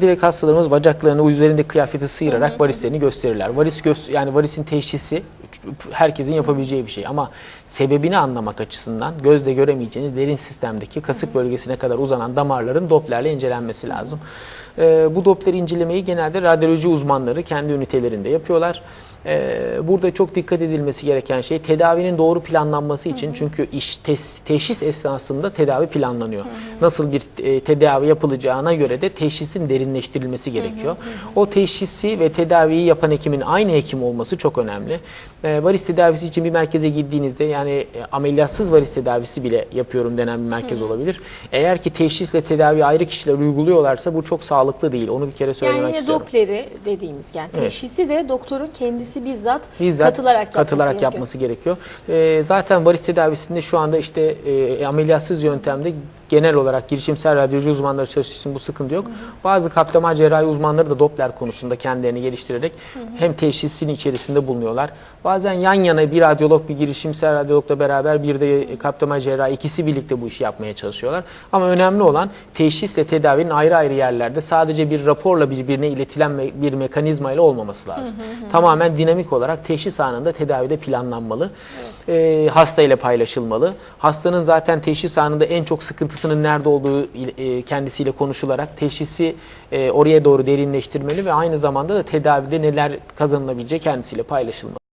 Direkt hastalarımız bacaklarını üzerindeki kıyafeti sıyırarak varislerini gösterirler. Varis gö- yani varisin teşhisi herkesin yapabileceği bir şey ama sebebini anlamak açısından gözle göremeyeceğiniz derin sistemdeki kasık bölgesine kadar uzanan damarların Doppler'le incelenmesi lazım. Ee, bu Doppler incelemeyi genelde radyoloji uzmanları kendi ünitelerinde yapıyorlar. Ee, burada çok dikkat edilmesi gereken şey tedavinin doğru planlanması için çünkü iş tes- teşhis esnasında tedavi planlanıyor. Nasıl bir e, tedavi yapılacağına göre de teşhisin derinleştirilmesi gerekiyor. O teşhisi ve tedaviyi yapan hekimin aynı hekim olması çok önemli. Ee, varis tedavisi için bir merkeze gittiğinizde yani e, ameliyatsız varis tedavisi bile yapıyorum denen bir merkez olabilir. Eğer ki teşhisle tedavi ayrı kişiler uyguluyorlarsa bu çok sağlıklı değil. Onu bir kere söylemek Yani istiyorum. Doppler'i dediğimiz yani Evet. teşhisi de doktorun kendisi bizzat, bizzat katılarak, yapması katılarak gerekiyor. yapması gerekiyor. Ee, zaten varis tedavisinde şu anda işte e, ameliyatsız yöntemde genel olarak girişimsel radyoloji uzmanları çalıştığı için bu sıkıntı yok. Bazı kaplama cerrahi uzmanları da Doppler konusunda kendilerini geliştirerek hem teşhisin içerisinde bulunuyorlar. Bazen yan yana bir radyolog bir girişimsel radyologla beraber bir de kaplama cerrahi ikisi birlikte bu işi yapmaya çalışıyorlar. Ama önemli olan teşhisle tedavinin ayrı ayrı yerlerde sadece bir raporla birbirine iletilen bir mekanizma ile olmaması lazım. Tamamen dinamik olarak teşhis anında tedavide planlanmalı. Ee, hasta ile paylaşılmalı. Hastanın zaten teşhis anında en çok sıkıntısının nerede olduğu e, kendisiyle konuşularak teşhisi e, oraya doğru derinleştirmeli ve aynı zamanda da tedavide neler kazanılabileceği kendisiyle paylaşılmalı.